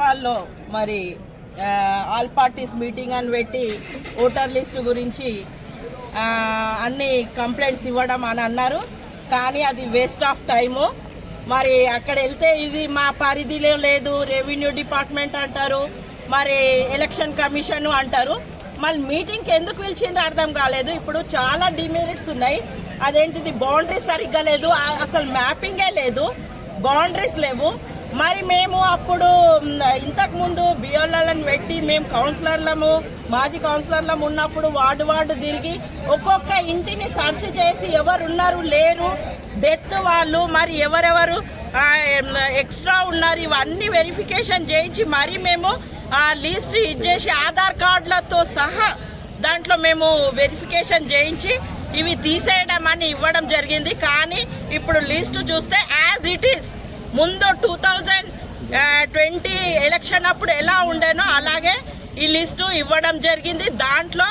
మున్సిపాల్లో మరి all parties meeting అని పెట్టి ఓటర్ లిస్ట్ గురించి అన్ని కంప్లైంట్స్ ఇవ్వడం అని అన్నారు. కానీ అది వేస్ట్ ఆఫ్ టైము మరి అక్కడ వెళ్తే ఇది మా పరిధిలో లేదు రెవెన్యూ డిపార్ట్మెంట్ అంటారు మరి ఎలక్షన్ కమిషన్ అంటారు. మళ్ళీ మీటింగ్కి ఎందుకు పిలిచిండ్రు అర్థం కాలేదు. ఇప్పుడు చాలా డిమెరిట్స్ ఉన్నాయి. అదేంటిది బౌండరీస్ సరిగ్గా లేదు. అసలు మ్యాపింగే లేదు. బౌండరీస్ లేవు. మరి మేము అప్పుడు ఇంతకుముందు ఇంతకు ముందు బిఎల్ఎల్ని పెట్టి మేము కౌన్సిలర్లము మాజీ కౌన్సిలర్లం ఉన్నప్పుడు వార్డు వార్డు తిరిగి ఒక్కొక్క ఇంటిని సర్చ్ చేసి ఎవరున్నారు లేరు డెత్ వాళ్ళు మరి ఎవరెవరు ఎక్స్ట్రా ఉన్నారు ఇవన్నీ వెరిఫికేషన్ చేయించి మరి మేము ఆ లిస్ట్ ఇచ్చేసి ఆధార్ కార్డులతో సహా దాంట్లో మేము వెరిఫికేషన్ చేయించి ఇవి తీసేయడం అని ఇవ్వడం జరిగింది. కానీ ఇప్పుడు లిస్ట్ చూస్తే యాజ్ ఇట్ ఈస్ ముందు టూ థౌజండ్ ట్వంటీ ఎలక్షన్ అప్పుడు ఎలా ఉండేనో అలాగే ఈ లిస్టు ఇవ్వడం జరిగింది. దాంట్లో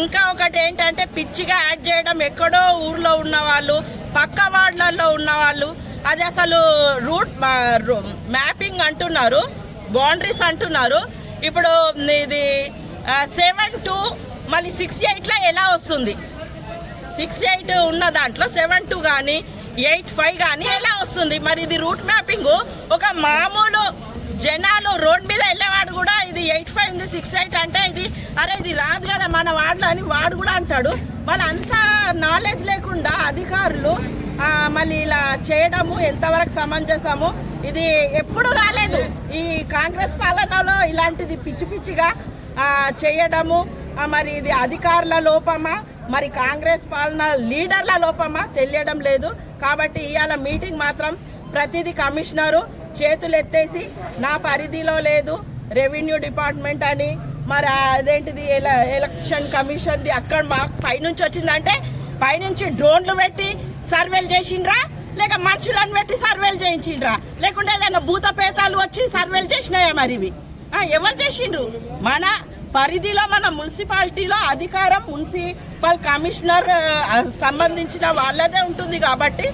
ఇంకా ఒకటి ఏంటంటే పిచ్చిగా యాడ్ చేయడం ఎక్కడో ఊర్లో ఉన్న వాళ్ళు పక్క వార్డులలో ఉన్న వాళ్ళు అది అసలు రూట్ మ్యాపింగ్ అంటున్నారు బౌండరీస్ అంటున్నారు. ఇప్పుడు ఇది సెవెన్ టూ మళ్ళీ సిక్స్ ఎయిట్లో ఎలా వస్తుంది? సిక్స్ ఎయిట్ ఉన్న దాంట్లో సెవెన్ టూ కానీ ఎయిట్ ఫైవ్ కానీ ఎలా వస్తుంది? మరి ఇది రూట్ మ్యాపింగ్. ఒక మామూలు జనాలు రోడ్ మీద వెళ్ళేవాడు కూడా ఇది ఎయిట్ ఫైవ్ ఉంది సిక్స్ ఎయిట్ అంటే ఇది అరే ఇది రాదు కదా మన వాడలో అని వాడు కూడా అంటాడు. వాళ్ళంతా నాలెడ్జ్ లేకుండా అధికారులు మళ్ళీ ఇలా చేయడము ఎంతవరకు సమంజసము ఇది ఎప్పుడు కాలేదు ఈ కాంగ్రెస్ పాలనలో ఇలాంటిది పిచ్చి పిచ్చిగా చేయడము మరి ఇది అధికారుల లోపమా? మరి కాంగ్రెస్ పాలన లీడర్ల లోపమా? తెలియడం లేదు. కాబట్టి ఇవాళ మీటింగ్ మాత్రం ప్రతిదీ కమిషనరు చేతులు ఎత్తేసి నా పరిధిలో లేదు రెవెన్యూ డిపార్ట్మెంట్ అని మరి అదేంటిది ఎల- ఎలక్షన్ కమిషన్ది అక్కడ మాకు పైనుంచి వచ్చిందంటే పైనుంచి డ్రోన్లు పెట్టి సర్వేలు చేసిండ్రా లేక మనుషులను పెట్టి సర్వేలు చేయించిండ్రా? లేకుంటే ఏదైనా భూత పేతాలు వచ్చి సర్వేలు చేసినాయా మరి ఇవి? ఎవరు చేసిండ్రు? మన పరిధిలో మన మున్సిపాలిటీలో అధికారం మున్సిపల్ కమిషనర్ సంబంధించిన వాళ్ళదే ఉంటుంది కాబట్టి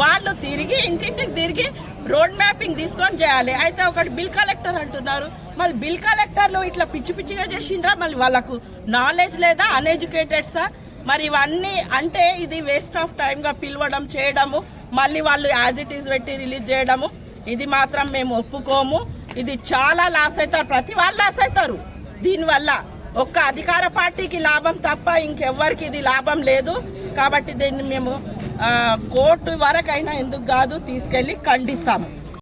వాళ్ళు తిరిగి ఇంటింటికి తిరిగి రోడ్ మ్యాపింగ్ తీసుకొని చేయాలి. అయితే ఒకటి బిల్ కలెక్టర్ అంటున్నారు. మళ్ళీ బిల్ కలెక్టర్లు ఇట్లా పిచ్చి పిచ్చిగా చేసిండ్రా? మళ్ళీ వాళ్ళకు నాలెడ్జ్ లేదా? అన్ఎడ్యుకేటెడ్సా మరి ఇవన్నీ అంటే ఇది వేస్ట్ ఆఫ్ టైంగా పిలవడం చేయడము మళ్ళీ వాళ్ళు యాజ్ ఇట్ ఈస్ పెట్టి రిలీజ్ చేయడము. ఇది మాత్రం మేము ఒప్పుకోము. ఇది చాలా లాస్ అవుతారు. ప్రతి వాళ్ళు లాస్ అవుతారు. దీనివల్ల ఒక్క అధికార పార్టీకి లాభం తప్ప ఇంకెవ్వరికి ఇది లాభం లేదు. కాబట్టి దీన్ని మేము కోర్టు వరకైనా ఎందుకు కాదు తీసుకెళ్ళి ఖండిస్తాము.